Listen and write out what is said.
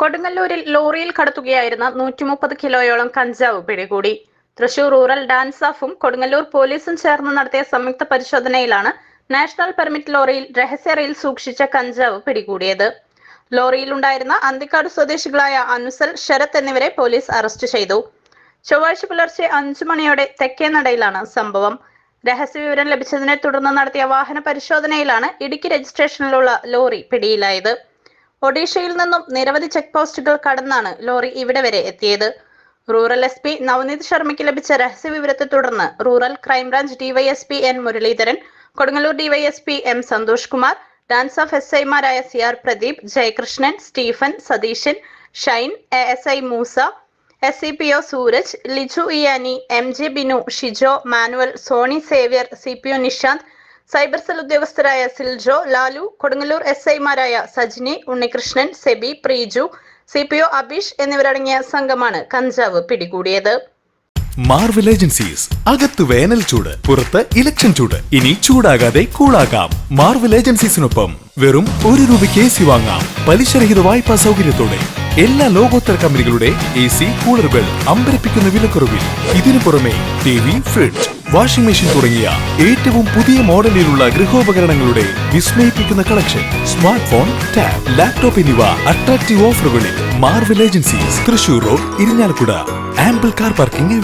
കൊടുങ്ങല്ലൂരിൽ ലോറിയിൽ കടത്തുകയായിരുന്ന നൂറ്റി മുപ്പത് കിലോയോളം കഞ്ചാവ് പിടികൂടി. തൃശൂർ റൂറൽ ഡാൻസ് ഓഫും കൊടുങ്ങല്ലൂർ പോലീസും ചേർന്ന് നടത്തിയ സംയുക്ത പരിശോധനയിലാണ് നാഷണൽ പെർമിറ്റ് ലോറിയിൽ രഹസ്യറയിൽ സൂക്ഷിച്ച കഞ്ചാവ് പിടികൂടിയത്. ലോറിയിൽ ഉണ്ടായിരുന്ന അന്തിക്കാട് സ്വദേശികളായ അനുസൽ ശരത് എന്നിവരെ പോലീസ് അറസ്റ്റ് ചെയ്തു. ചൊവ്വാഴ്ച പുലർച്ചെ അഞ്ചു മണിയോടെ തെക്കേനടയിലാണ് സംഭവം. രഹസ്യ വിവരം ലഭിച്ചതിനെ തുടർന്ന് നടത്തിയ വാഹന പരിശോധനയിലാണ് ഇടുക്കി രജിസ്ട്രേഷനിലുള്ള ലോറി പിടിയിലായത്. ഒഡീഷയിൽ നിന്നും നിരവധി ചെക്ക് പോസ്റ്റുകൾ കടന്നാണ് ലോറി ഇവിടെ വരെ എത്തിയത്. റൂറൽ എസ് പി നവനീത് ശർമ്മയ്ക്ക് ലഭിച്ച രഹസ്യവിവരത്തെ തുടർന്ന് rural crime branch DYSP N Muralidharan Kodungallur DYSP M Santhosh Kumar DANSAF S ഐമാരായ C R Pradeep Jayakrishnan Stephen Satheesan Shine A S I Moosa S C P O Sooraj Liju ഇയാനി M J Binu Shijo Manuel Sony Xavier C P O Nishanth cyber cell ഉദ്യോഗസ്ഥരായ Siljo Lalu Kodungallur S ഐമാരായ Sajini Unnikrishnan Sebi Preeju C P O Abeesh എന്നിവരടങ്ങിയ സംഘമാണ് കഞ്ചാവ് പിടികൂടിയത്. Marvel agencies അകത്ത് വേനൽ ചൂട് പുറത്ത് election ചൂട്. ഇനി ചൂടാകാതെ കൂളാകാം. മാർവൽ ഏജൻസീസിനൊപ്പം വെറും ഒരു രൂപയ്ക്ക് എ സി വാങ്ങാം. പലിശരഹിത വായ്പാ സൗകര്യത്തോടെ എല്ലാ ലോകോത്തര കമ്പനികളുടെ എ സി കൂളറുകൾ അമ്പരപ്പിക്കുന്ന വിലക്കുറവിൽ. ഇതിനു പുറമെ T V fridge washing machine തുടങ്ങിയ ഏറ്റവും പുതിയ മോഡലിലുള്ള ഗൃഹോപകരണങ്ങളുടെ വിസ്മയിപ്പിക്കുന്ന collection. Smart phone tab laptop എന്നിവ attractive ഓഫറുകളിൽ Marvel agency Thrissur road Irinjalakuda ample car parking